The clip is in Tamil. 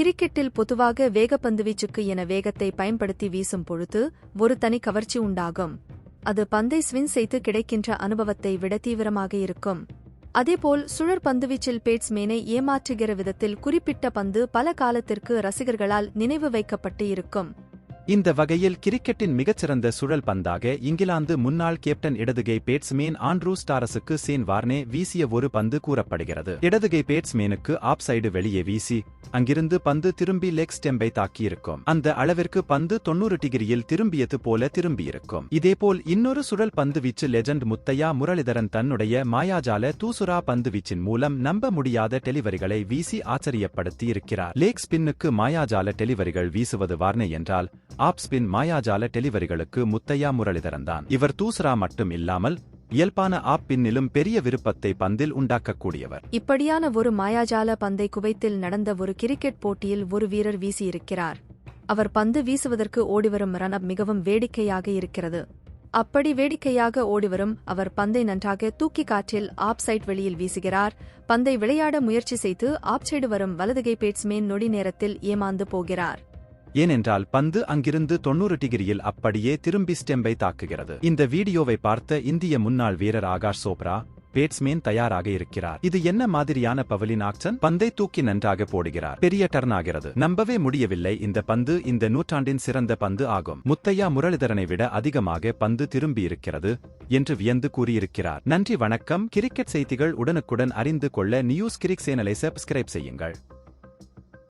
கிரிக்கெட்டில் பொதுவாக வேகப்பந்து வீச்சுக்கு என வேகத்தை பயன்படுத்தி வீசும் பொழுது ஒரு தனி கவர்ச்சி உண்டாகும். அது பந்தை ஸ்வின் செய்து கிடைக்கின்ற அனுபவத்தை விட தீவிரமாக இருக்கும். அதேபோல் சுழற் பந்துவீச்சில் பேட்ஸ்மேனை ஏமாற்றுகிற விதத்தில் குறிப்பிட்ட பந்து பல காலத்திற்கு ரசிகர்களால் நினைவு வைக்கப்பட்டு இருக்கும். இந்த வகையில் கிரிக்கெட்டின் மிகச்சிறந்த சுழல் பந்தாக இங்கிலாந்து முன்னாள் கேப்டன் இடதுகை பேட்ஸ்மேன் ஆண்ட்ரூ ஸ்டாரஸுக்கு சேன் வார்னே வீசிய ஒரு பந்து கூறப்படுகிறது. இடதுகை பேட்ஸ்மேனுக்கு ஆப் சைடு வெளியே வீசி அங்கிருந்து பந்து திரும்பி லெக் ஸ்டெம்பை தாக்கியிருக்கும். அந்த அளவிற்கு பந்து தொன்னூறு டிகிரியில் திரும்பியது போல திரும்பியிருக்கும். இதேபோல் இன்னொரு சுழல் பந்து வீச்சு லெஜண்ட் முத்தையா முரளிதரன் தன்னுடைய மாயாஜால தூசுரா பந்து வீச்சின் மூலம் நம்ப முடியாத டெலிவரிகளை வீசி ஆச்சரியப்படுத்தி இருக்கிறார் லேக் ஸ்பின்னுக்கு மாயாஜால டெலிவரிகள் வீசுவது வார்னே என்றால் ஆப்ஸ்பின் மாயாஜால டெலிவரிகளுக்கு முத்தையா முரளிதரன் தான் இவர் தூசரா மட்டும் இல்லாமல் இயல்பான ஆப் பின்னிலும் பெரிய விருப்பத்தை பந்தில் உண்டாக்கக்கூடியவர். இப்படியான ஒரு மாயாஜால பந்தை குவைத்தில் நடந்த ஒரு கிரிக்கெட் போட்டியில் ஒரு வீரர் வீசியிருக்கிறார். அவர் பந்து வீசுவதற்கு ஓடிவரும் ரன் அப் மிகவும் வேடிக்கையாக இருக்கிறது. அப்படி வேடிக்கையாக ஓடிவரும் அவர் பந்தை நன்றாக தூக்கி காற்றில் ஆப் சைட் வெளியில் வீசுகிறார். பந்தை விளையாட முயற்சி செய்து ஆப் சைடு வரும் வலதுகை பேட்ஸ்மேன் நொடி நேரத்தில் ஏமாந்து போகிறார். ஏனென்றால் பந்து அங்கிருந்து தொன்னூறு டிகிரியில் அப்படியே திரும்பி ஸ்டெம்பை தாக்குகிறது. இந்த வீடியோவை பார்த்த இந்திய முன்னாள் வீரர் ஆகாஷ் சோப்ரா பேட்ஸ்மேன் தயாராக இருக்கிறார். இது என்ன மாதிரியான பவலின் ஆக்சன் பந்தை தூக்கி நன்றாக போடுகிறார். பெரிய டர்ன் ஆகிறது. நம்பவே முடியவில்லை. இந்த பந்து இந்த நூற்றாண்டின் சிறந்த பந்து ஆகும். முத்தையா முரளிதரனை விட அதிகமாக பந்து திரும்பி இருக்கிறது என்று வியந்து கூறியிருக்கிறார். நன்றி வணக்கம். கிரிக்கெட் செய்திகள் உடனுக்குடன் அறிந்து கொள்ள நியூஸ் கிரிக் சேனலை சப்ஸ்கிரைப் செய்யுங்கள்.